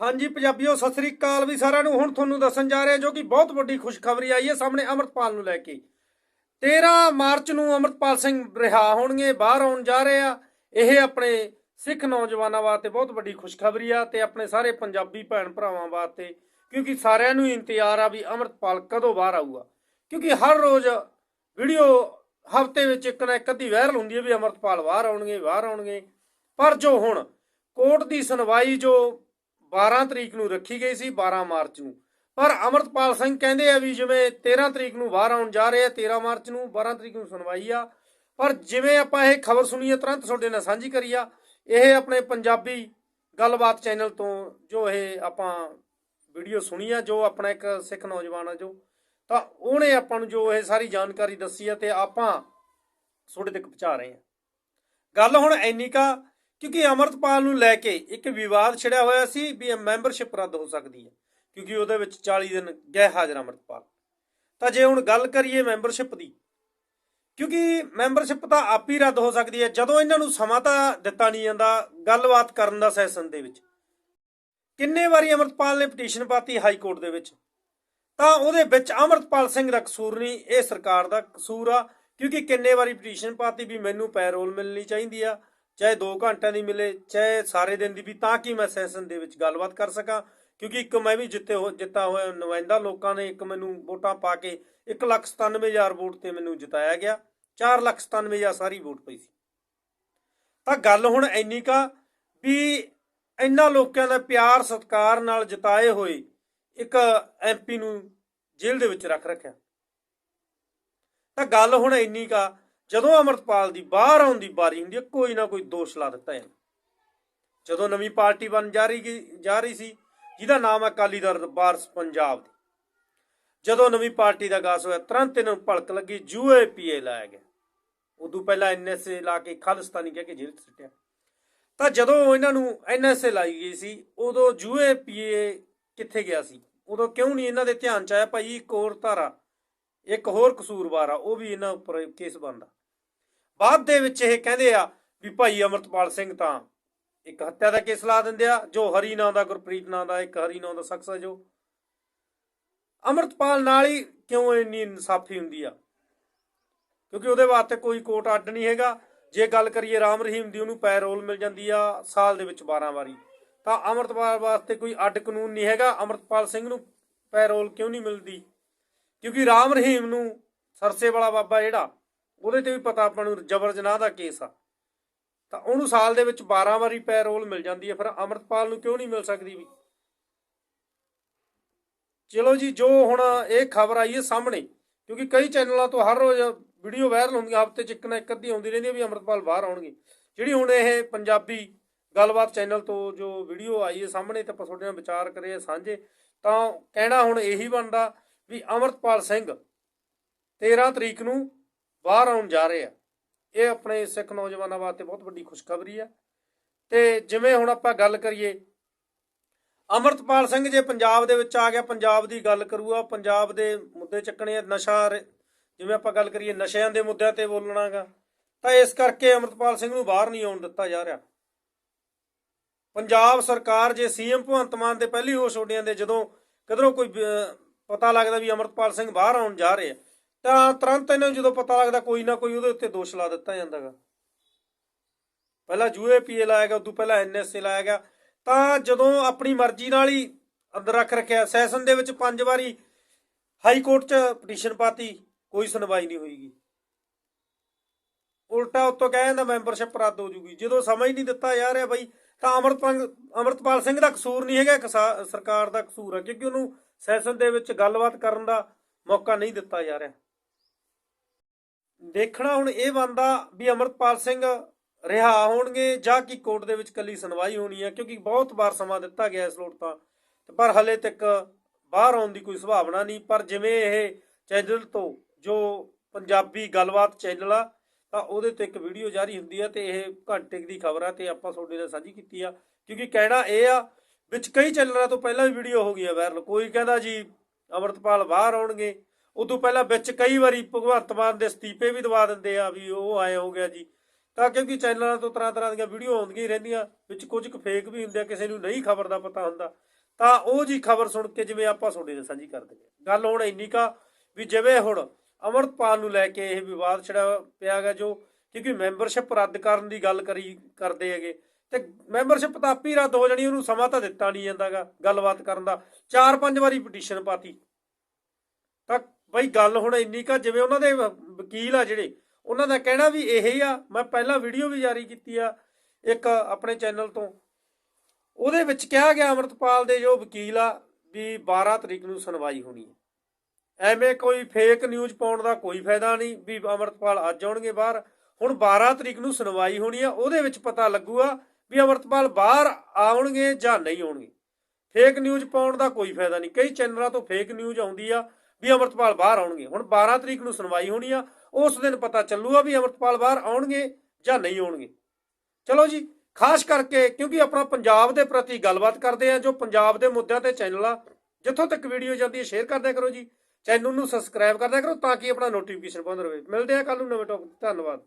ਹਾਂਜੀ ਪੰਜਾਬੀਓ, ਸਤਿ ਸ੍ਰੀ ਅਕਾਲ ਵੀ ਸਾਰਿਆਂ ਨੂੰ। ਹੁਣ ਤੁਹਾਨੂੰ ਦੱਸਣ ਜਾ ਰਹੇ ਜੋ ਕਿ ਬਹੁਤ ਵੱਡੀ ਖੁਸ਼ਖਬਰੀ ਆਈ ਹੈ ਸਾਹਮਣੇ ਅਮਰਤਪਾਲ ਨੂੰ ਲੈ ਕੇ। 13 ਮਾਰਚ ਨੂੰ ਅਮਰਤਪਾਲ ਸਿੰਘ ਰਿਹਾ ਹੋਣਗੇ, ਬਾਹਰ ਆਉਣ ਜਾ ਰਹੇ ਆ। ਇਹ ਆਪਣੇ ਸਿੱਖ ਨੌਜਵਾਨਾਂ ਵਾਸਤੇ ਬਹੁਤ ਵੱਡੀ ਖੁਸ਼ਖਬਰੀ ਆ ਤੇ ਆਪਣੇ ਸਾਰੇ ਪੰਜਾਬੀ ਭੈਣ ਭਰਾਵਾਂ ਵਾਸਤੇ, ਕਿਉਂਕਿ ਸਾਰਿਆਂ ਨੂੰ ਹੀ ਇੰਤਜ਼ਾਰ ਆ ਵੀ ਅਮਰਤਪਾਲ ਕਦੋਂ ਬਾਹਰ ਆਊਗਾ। ਕਿਉਂਕਿ ਹਰ ਰੋਜ਼ ਵੀਡੀਓ ਹਫ਼ਤੇ ਵਿੱਚ ਇੱਕ ਨਾ ਇੱਕ ਅੱਧੀ ਵਾਇਰਲ ਹੁੰਦੀ ਹੈ ਵੀ ਅਮਰਤਪਾਲ ਬਾਹਰ ਆਉਣਗੇ ਬਾਹਰ ਆਉਣਗੇ। ਪਰ ਜੋ ਹੁਣ ਕੋਰਟ ਦੀ ਸੁਣਵਾਈ ਜੋ 12 ਤਰੀਕ ਨੂੰ ਰੱਖੀ ਗਈ ਸੀ 12 ਮਾਰਚ ਨੂੰ। ਪਰ ਅਮਰਤਪਾਲ ਸਿੰਘ ਕਹਿੰਦੇ ਆ ਵੀ ਜਿਵੇਂ 13 ਤਰੀਕ ਨੂੰ ਬਾਹਰ ਆਉਣ ਜਾ ਰਹੇ ਆ 13 ਮਾਰਚ ਨੂੰ 12 ਤਰੀਕ ਨੂੰ ਸੁਣਵਾਈ ਆ। ਪਰ ਜਿਵੇਂ ਆਪਾਂ ਇਹ ਖਬਰ ਸੁਣੀ ਹੈ ਤੁਰੰਤ ਤੁਹਾਡੇ ਨਾਲ ਸਾਂਝੀ ਕਰੀ ਆ ਇਹ ਆਪਣੇ ਪੰਜਾਬੀ ਗੱਲਬਾਤ ਚੈਨਲ ਤੋਂ ਜੋ ਇਹ ਆਪਾਂ ਵੀਡੀਓ ਸੁਣੀ ਆ, ਜੋ ਆਪਣਾ ਇੱਕ ਸਿੱਖ ਨੌਜਵਾਨ ਆ ਜੋ, ਤਾਂ ਉਹਨੇ ਆਪਾਂ ਨੂੰ ਜੋ ਇਹ ਸਾਰੀ ਜਾਣਕਾਰੀ ਦੱਸੀ ਆ ਤੇ ਆਪਾਂ ਤੁਹਾਡੇ ਤੱਕ ਪਹੁੰਚਾ ਰਹੇ ਆ। ਗੱਲ ਹੁਣ ਐਨੀ ਕਾ ਕਿਉਂਕਿ ਅਮਰਤਪਾਲ ਨੂੰ ਲੈ ਕੇ ਇੱਕ ਵਿਵਾਦ ਛਿੜਿਆ ਹੋਇਆ ਸੀ ਵੀ ਮੈਂਬਰਸ਼ਿਪ ਰੱਦ ਹੋ ਸਕਦੀ ਹੈ, ਕਿਉਂਕਿ ਉਹਦੇ ਵਿੱਚ 40 ਦਿਨ ਗਏ ਹਾਜ਼ਰ ਅਮਰਤਪਾਲ। ਤਾਂ ਜੇ ਹੁਣ ਗੱਲ ਕਰੀਏ ਮੈਂਬਰਸ਼ਿਪ ਦੀ, ਕਿਉਂਕਿ ਮੈਂਬਰਸ਼ਿਪ ਤਾਂ ਆਪ ਹੀ ਰੱਦ ਹੋ ਸਕਦੀ ਹੈ, ਜਦੋਂ ਇਹਨਾਂ ਨੂੰ ਸਮਾਂ ਤਾਂ ਦਿੱਤਾ ਨਹੀਂ ਜਾਂਦਾ ਗੱਲਬਾਤ ਕਰਨ ਦਾ ਸੈਸ਼ਨ ਦੇ ਵਿੱਚ। ਕਿੰਨੇ ਵਾਰੀ ਅਮਰਤਪਾਲ ਨੇ ਪਟੀਸ਼ਨ ਪਾਤੀ ਹਾਈ ਕੋਰਟ ਦੇ ਵਿੱਚ? ਤਾਂ ਉਹਦੇ ਵਿੱਚ ਅਮਰਤਪਾਲ ਸਿੰਘ ਦਾ ਕਸੂਰ ਨਹੀਂ, ਇਹ ਸਰਕਾਰ ਦਾ ਕਸੂਰ ਆ, ਕਿਉਂਕਿ ਕਿੰਨੇ ਵਾਰੀ ਪਟੀਸ਼ਨ ਪਾਤੀ ਵੀ ਮੈਨੂੰ ਪੈਰੋਲ ਮਿਲਣੀ ਚਾਹੀਦੀ ਆ ਚਾਹੇ 2 ਘੰਟਿਆਂ ਦੀ ਮਿਲੇ, ਚਾਹੇ ਸਾਰੇ ਦਿਨ ਦੀ ਵੀ, ਤਾਂ ਕਿ ਮੈਂ ਸੈਸ਼ਨ ਦੇ ਵਿੱਚ ਗੱਲਬਾਤ ਕਰ ਸਕਾਂ? ਕਿਉਂਕਿ ਇੱਕ ਮੈਂ ਵੀ ਜਿੱਤੇ ਹੋ, ਜਿੱਤਾ ਹੋਇਆ ਨੁਮਾਇੰਦਾ ਲੋਕਾਂ ਨੇ, ਇੱਕ ਮੈਨੂੰ ਵੋਟਾਂ ਪਾ ਕੇ 197000 ਵੋਟ ਤੇ ਮੈਨੂੰ ਜਿਤਾਇਆ ਗਿਆ। 497000 ਸਾਰੀ ਵੋਟ ਪਈ ਸੀ। ਤਾਂ ਗੱਲ ਹੁਣ ਇੰਨੀ ਕਾ ਵੀ ਇਹਨਾਂ ਲੋਕਾਂ ਦਾ ਪਿਆਰ, ਸਤਿਕਾਰ ਨਾਲ ਜਿਤਾਏ ਹੋਏ ਇੱਕ ਐਮਪੀ ਨੂੰ ਜੇਲ੍ਹ ਦੇ ਵਿੱਚ ਰੱਖ ਰੱਖਿਆ। ਤਾਂ ਗੱਲ ਹੁਣ ਇੰਨੀ ਕਾ ਜਦੋਂ ਅਮਰਤਪਾਲ ਦੀ ਬਾਹਰ ਆਉਣ ਦੀ ਵਾਰੀ ਹੁੰਦੀ ਹੈ, ਕੋਈ ਨਾ ਕੋਈ ਦੋਸ਼ ਲਾ ਦਿੱਤਾ ਜਾਂਦਾ। ਜਦੋਂ ਨਵੀਂ ਪਾਰਟੀ ਬਣ ਜਾ ਰਹੀ ਜਾ ਰਹੀ ਸੀ, ਜਿਹਦਾ ਨਾਮ ਹੈ ਅਕਾਲੀ ਦਲ ਵਾਰਸ ਪੰਜਾਬ ਦੀ। ਜਦੋਂ ਨਵੀਂ ਪਾਰਟੀ ਦਾ ਗਾਸ ਹੋਇਆ, ਤੁਰੰਤ ਇਹਨਾਂ ਨੂੰ ਭਲਕ ਲੱਗੀ ਜੂਏ ਪੀਏ ਲਾਇਆ ਗਿਆ। ਉਦੋਂ ਪਹਿਲਾਂ ਐਨਐਸਏ ਲਾ ਕੇ ਖਾਲਿਸਤਾਨੀ ਕਹਿ ਕੇ ਜੇਲ੍ਹ 'ਚ ਸਿੱਟਿਆ। ਤਾਂ ਜਦੋਂ ਇਹਨਾਂ ਨੂੰ ਐਨਐਸਏ ਲਾਈ ਗਈ ਸੀ, ਉਦੋਂ ਜੂਏ ਪੀਏ ਕਿੱਥੇ ਗਿਆ ਸੀ? ਉਦੋਂ ਕਿਉਂ ਨਹੀਂ ਇਹਨਾਂ ਦੇ ਧਿਆਨ ਚ ਆਇਆ? ਭਾਈ ਇੱਕ ਹੋਰ ਧਾਰਾ, ਇੱਕ ਹੋਰ ਕਸੂਰਵਾਰ ਆ, ਉਹ ਵੀ ਇਹਨਾਂ ਉੱਪਰ ਕੇਸ ਬਣਦਾ। ਬਾਅਦ ਦੇ ਵਿੱਚ ਇਹ ਕਹਿੰਦੇ ਆ ਵੀ ਭਾਈ ਅਮਰਤਪਾਲ ਸਿੰਘ ਤਾਂ ਇੱਕ ਹੱਤਿਆ ਦਾ ਕੇਸ ਲਾ ਦਿੰਦੇ ਆ, ਜੋ ਹਰੀ ਨਾਂ ਦਾ, ਗੁਰਪ੍ਰੀਤ ਨਾਂ ਦਾ, ਇੱਕ ਹਰੀ ਨਾਂ ਦਾ ਸ਼ਖਸ ਹੈ ਜੋ ਅਮਰਤਪਾਲ ਨਾਲ ਹੀ ਕਿਉਂ ਇੰਨੀ ਇਨਸਾਫੀ ਹੁੰਦੀ ਆ? ਕਿਉਂਕਿ ਉਹਦੇ ਵਾਸਤੇ ਕੋਈ ਕੋਰਟ ਅੱਡ ਨਹੀਂ ਹੈਗਾ। ਜੇ ਗੱਲ ਕਰੀਏ ਰਾਮ ਰਹੀਮ ਦੀ, ਉਹਨੂੰ ਪੈਰੋਲ ਮਿਲ ਜਾਂਦੀ ਆ ਸਾਲ ਦੇ ਵਿੱਚ 12 ਵਾਰੀ। ਤਾਂ ਅਮਰਤਪਾਲ ਵਾਸਤੇ ਕੋਈ ਅੱਡ ਕਾਨੂੰਨ ਨਹੀਂ ਹੈਗਾ। ਅਮਰਤਪਾਲ ਸਿੰਘ ਨੂੰ ਪੈਰੋਲ ਕਿਉਂ ਨਹੀਂ ਮਿਲਦੀ? ਕਿਉਂਕਿ ਰਾਮ ਰਹੀਮ ਨੂੰ ਸਰਸੇ ਵਾਲਾ ਬਾਬਾ ਜਿਹੜਾ ਉਹਦੇ ਤੇ ਵੀ ਪਤਾ ਆਪਾਂ ਨੂੰ ਜਬਰ ਜਨਾਹ ਦਾ ਕੇਸ ਆ। ਤਾਂ ਉਹਨੂੰ ਸਾਲ ਦੇ ਵਿੱਚ 12 ਵਾਰੀ ਪੈਰੋਲ ਮਿਲ ਜਾਂਦੀ ਹੈ, ਫਿਰ ਅਮਰਤਪਾਲ ਨੂੰ ਕਿਉਂ ਨਹੀਂ ਮਿਲ ਸਕਦੀ ਵੀ? ਚਲੋ ਜੀ, ਜੋ ਹੁਣ ਇਹ ਖਬਰ ਆਈ ਹੈ ਸਾਹਮਣੇ, ਕਿਉਂਕਿ ਕਈ ਚੈਨਲਾਂ ਤੋਂ ਹਰ ਰੋਜ਼ ਵੀਡੀਓ ਵਾਇਰਲ ਹੁੰਦੀਆਂ, ਹਫ਼ਤੇ ਚ ਇੱਕ ਨਾ ਇੱਕ ਅੱਧੀ ਆਉਂਦੀ ਰਹਿੰਦੀ ਹੈ ਵੀ ਅਮਰਤਪਾਲ ਬਾਹਰ ਆਉਣਗੇ। ਜਿਹੜੀ ਹੁਣ ਇਹ ਪੰਜਾਬੀ ਗੱਲਬਾਤ ਚੈਨਲ ਤੋਂ ਜੋ ਵੀਡੀਓ ਆਈ ਹੈ ਸਾਹਮਣੇ, ਤੇ ਆਪਾਂ ਤੁਹਾਡੇ ਨਾਲ ਵਿਚਾਰ ਕਰੇ ਸਾਂਝੇ, ਤਾਂ ਕਹਿਣਾ ਹੁਣ ਇਹੀ ਬਣਦਾ ਵੀ ਅਮਰਤਪਾਲ ਸਿੰਘ 13 ਤਰੀਕ ਨੂੰ ਬਾਹਰ ਆਉਣ ਜਾ ਰਹੇ ਆ। ਇਹ ਆਪਣੇ ਸਿੱਖ ਨੌਜਵਾਨਾਂ ਵਾਸਤੇ ਬਹੁਤ ਵੱਡੀ ਖੁਸ਼ਖਬਰੀ ਆ। ਤੇ ਜਿਵੇਂ ਹੁਣ ਆਪਾਂ ਗੱਲ ਕਰੀਏ, ਅਮਰਤਪਾਲ ਸਿੰਘ ਜੇ ਪੰਜਾਬ ਦੇ ਵਿੱਚ ਆ ਗਿਆ, ਪੰਜਾਬ ਦੀ ਗੱਲ ਕਰੂਗਾ, ਪੰਜਾਬ ਦੇ ਮੁੱਦੇ ਚੱਕਣੇ ਆ, ਨਸ਼ਾ ਜਿਵੇਂ ਆਪਾਂ ਗੱਲ ਕਰੀਏ ਨਸ਼ਿਆਂ ਦੇ ਮੁੱਦਿਆਂ ਤੇ ਬੋਲਣਾਗਾ, ਤਾਂ ਇਸ ਕਰਕੇ ਅਮਰਤਪਾਲ ਸਿੰਘ ਨੂੰ ਬਾਹਰ ਨਹੀਂ ਆਉਣ ਦਿੱਤਾ ਜਾ ਰਿਹਾ। ਪੰਜਾਬ ਸਰਕਾਰ ਜੇ ਸੀਐਮ ਭਗਵੰਤ ਮਾਨ ਦੇ ਪਹਿਲੀ ਹੋਸ਼ ਉੱਡਿਆਂ ਦੇ ਜਦੋਂ ਕਦਰੋਂ ਕੋਈ ਪਤਾ ਲੱਗਦਾ ਵੀ ਅਮਰਤਪਾਲ ਸਿੰਘ ਬਾਹਰ ਆਉਣ ਜਾ ਰਹੇ ਆ ਤਾਂ ਤੁਰੰਤ ਇਹਨਾਂ ਨੂੰ ਜਦੋਂ ਪਤਾ ਲੱਗਦਾ ਕੋਈ ਨਾ ਕੋਈ ਉਹਦੇ ਉੱਤੇ ਦੋਸ਼ ਲਾ ਦਿੱਤਾ ਜਾਂਦਾਗਾ। ਪਹਿਲਾਂ ਯੂਏਪੀਏ ਲਾਇਆ ਗਿਆ, ਉਦੋਂ ਪਹਿਲਾਂ ਐਨਐਸਏ ਲਾਇਆ ਗਿਆ। ਤਾਂ ਜਦੋਂ ਆਪਣੀ ਮਰਜ਼ੀ ਨਾਲ ਹੀ ਅੰਦਰ ਰੱਖ ਰੱਖਿਆ, ਸੈਸ਼ਨ ਦੇ ਵਿੱਚ ਪੰਜ ਵਾਰੀ ਹਾਈ ਕੋਰਟ 'ਚ ਪਟੀਸ਼ਨ ਪਾਤੀ, ਕੋਈ ਸੁਣਵਾਈ ਨਹੀਂ ਹੋਈਗੀ। ਉਲਟਾ ਉੱਤੋਂ ਕਹਿ ਜਾਂਦਾ ਮੈਂਬਰਸ਼ਿਪ ਰੱਦ ਹੋ ਜੂਗੀ। ਜਦੋਂ ਸਮਾਂ ਹੀ ਨਹੀਂ ਦਿੱਤਾ ਜਾ ਰਿਹਾ ਬਈ, ਤਾਂ ਅਮਰਤਪਾਲ ਅਮਰਤਪਾਲ ਸਿੰਘ ਦਾ ਕਸੂਰ ਨਹੀਂ ਹੈਗਾ ਸਰਕਾਰ ਦਾ ਕਸੂਰ ਹੈ, ਕਿਉਂਕਿ ਉਹਨੂੰ ਸੈਸ਼ਨ ਦੇ ਵਿੱਚ ਗੱਲਬਾਤ ਕਰਨ ਦਾ ਮੌਕਾ ਨਹੀਂ ਦਿੱਤਾ ਜਾ ਰਿਹਾ। ਦੇਖਣਾ ਹੁਣ ਇਹ ਬੰਦਾ ਵੀ ਅਮਰਤਪਾਲ ਸਿੰਘ ਰਿਹਾ ਹੋਣਗੇ ਜਾਂ ਕਿ ਕੋਰਟ ਦੇ ਵਿੱਚ ਕੱਲੀ ਸੁਣਵਾਈ ਹੋਣੀ ਹੈ ਕਿਉਂਕਿ ਬਹੁਤ ਵਾਰ ਸਮਾਂ ਦਿੱਤਾ ਗਿਆ ਇਸ ਲੋਟ ਤਾਂ। ਪਰ ਹਲੇ ਤੱਕ ਬਾਹਰ ਆਉਣ ਦੀ ਕੋਈ ਸੰਭਾਵਨਾ ਨਹੀਂ, ਪਰ ਜਿਵੇਂ ਇਹ ਚੈਨਲ ਤੋਂ ਜੋ ਪੰਜਾਬੀ ਗੱਲਬਾਤ ਚੈਨਲ ਆ, ਤਾਂ ਉਹਦੇ ਤੇ ਇੱਕ ਵੀਡੀਓ ਜਾਰੀ ਹੁੰਦੀ ਆ ਤੇ ਇਹ ਘੰਟੇ ਦੀ ਖਬਰ ਆ ਤੇ ਆਪਾਂ ਤੁਹਾਡੇ ਨਾਲ ਸਾਂਝੀ ਕੀਤੀ ਆ। ਕਿਉਂਕਿ ਕਹਿਣਾ ਇਹ ਆ, ਵਿੱਚ ਕਈ ਚੈਨਲਾਂ ਤੋਂ ਪਹਿਲਾਂ ਵੀ ਵੀਡੀਓ ਹੋ ਗਈ ਆ ਵਾਇਰਲ ਕੋਈ ਕਹਿੰਦਾ ਜੀ ਅਮਰਤਪਾਲ ਬਾਹਰ ਆਉਣਗੇ ਉਦੋਂ ਪਹਿਲਾਂ ਵਿੱਚ ਕਈ ਵਾਰੀ ਭਗਵੰਤ ਮਾਨ ਦੇ ਅਸਤੀਫੇ ਵੀ ਦਵਾ ਦਿੰਦੇ ਆ ਵੀ ਉਹ ਆਏ ਹੋ ਗਿਆ ਜੀ। ਤਾਂ ਕਿਉਂਕਿ ਚੈਨਲਾਂ ਤੋਂ ਤਰ੍ਹਾਂ ਤਰ੍ਹਾਂ ਦੀਆਂ ਵੀਡੀਓ ਆਉਂਦੀਆਂ ਹੀ ਰਹਿੰਦੀਆਂ, ਵਿੱਚ ਕੁਝ ਕੁ ਫੇਕ ਵੀ ਹੁੰਦੇ ਆ, ਕਿਸੇ ਨੂੰ ਨਹੀਂ ਖਬਰ ਦਾ ਪਤਾ ਹੁੰਦਾ। ਤਾਂ ਉਹ ਜੀ ਖਬਰ ਸੁਣ ਕੇ ਜਿਵੇਂ ਆਪਾਂ ਤੁਹਾਡੇ ਨਾਲ ਸਾਂਝੀ ਕਰਦੇ ਹਾਂ। ਗੱਲ ਹੁਣ ਇੰਨੀ ਕਾ ਵੀ ਜਿਵੇਂ ਹੁਣ ਅਮਰਤਪਾਲ ਨੂੰ ਲੈ ਕੇ ਇਹ ਵਿਵਾਦ ਛੜਾ ਪਿਆ ਗਾ ਜੋ ਕਿਉਂਕਿ ਮੈਂਬਰਸ਼ਿਪ ਰੱਦ ਕਰਨ ਦੀ ਗੱਲ ਕਰੀ ਕਰਦੇ ਹੈਗੇ। ਤੇ ਮੈਂਬਰਸ਼ਿਪ ਤਾਂ ਆਪੀ ਰੱਦ ਹੋ ਜਾਣੀ, ਉਹਨੂੰ ਸਮਾਂ ਤਾਂ ਦਿੱਤਾ ਨਹੀਂ ਜਾਂਦਾਗਾ ਗੱਲਬਾਤ ਕਰਨ ਦਾ। ਚਾਰ ਪੰਜ ਵਾਰੀ ਪਟੀਸ਼ਨ ਪਾਤੀ। ਤਾਂ ਬਈ ਗੱਲ ਹੁਣ ਇੰਨੀ ਕਾ ਜਿਵੇਂ ਉਹਨਾਂ ਦੇ ਵਕੀਲ ਆ ਜਿਹੜੇ, ਉਹਨਾਂ ਦਾ ਕਹਿਣਾ ਵੀ ਇਹ ਹੀ ਆ, ਮੈਂ ਪਹਿਲਾਂ ਵੀਡੀਓ ਵੀ ਜਾਰੀ ਕੀਤੀ ਆ ਇੱਕ ਆਪਣੇ ਚੈਨਲ ਤੋਂ। ਉਹਦੇ ਵਿੱਚ ਕਿਹਾ ਗਿਆ ਅਮਰਤਪਾਲ ਦੇ ਜੋ ਵਕੀਲ ਆ ਵੀ 12 ਤਰੀਕ ਨੂੰ ਸੁਣਵਾਈ ਹੋਣੀ ਹੈ। ਐਵੇਂ ਕੋਈ ਫੇਕ ਨਿਊਜ਼ ਪਾਉਣ ਦਾ ਕੋਈ ਫਾਇਦਾ ਨਹੀਂ ਵੀ ਅਮਰਤਪਾਲ ਅੱਜ ਆਉਣਗੇ ਬਾਹਰ। ਹੁਣ 12 ਤਰੀਕ ਨੂੰ ਸੁਣਵਾਈ ਹੋਣੀ ਆ, ਉਹਦੇ ਵਿੱਚ ਪਤਾ ਲੱਗੂਗਾ ਵੀ ਅਮਰਤਪਾਲ ਬਾਹਰ ਆਉਣਗੇ ਜਾਂ ਨਹੀਂ ਆਉਣਗੇ। ਫੇਕ ਨਿਊਜ਼ ਪਾਉਣ ਦਾ ਕੋਈ ਫਾਇਦਾ ਨਹੀਂ। ਕਈ ਚੈਨਲਾਂ ਤੋਂ ਫੇਕ ਨਿਊਜ਼ ਆਉਂਦੀ ਆ ਵੀ ਅਮਰਤਪਾਲ ਬਾਹਰ ਆਉਣਗੇ। ਹੁਣ 12 ਤਰੀਕ ਨੂੰ ਸੁਣਵਾਈ ਹੋਣੀ ਆ, ਉਸ ਦਿਨ ਪਤਾ ਚੱਲੂਗਾ ਵੀ ਅਮਰਤਪਾਲ ਬਾਹਰ ਆਉਣਗੇ ਜਾਂ ਨਹੀਂ ਆਉਣਗੇ। ਚਲੋ ਜੀ, ਖਾਸ ਕਰਕੇ ਕਿਉਂਕਿ ਆਪਣਾ ਪੰਜਾਬ ਦੇ ਪ੍ਰਤੀ ਗੱਲਬਾਤ ਕਰਦੇ ਆ, ਜੋ ਪੰਜਾਬ ਦੇ ਮੁੱਦਿਆਂ ਤੇ ਚੈਨਲ ਆ, ਜਿੱਥੋਂ ਤੱਕ ਵੀਡੀਓ ਜਾਂਦੀ ਹੈ, ਸ਼ੇਅਰ ਕਰਦਿਆ ਕਰੋ ਜੀ। ਚੈਨਲ ਨੂੰ ਸਬਸਕ੍ਰਾਈਬ ਕਰਦਿਆ ਕਰੋ ਤਾਂ ਕਿ ਆਪਣਾ ਨੋਟੀਫਿਕੇਸ਼ਨ ਪਹੁੰਚ ਰਹੇ। ਮਿਲਦੇ ਆ ਕੱਲ ਨੂੰ ਨਵੇਂ ਟੌਪਿਕ ਧੰਨਵਾਦ।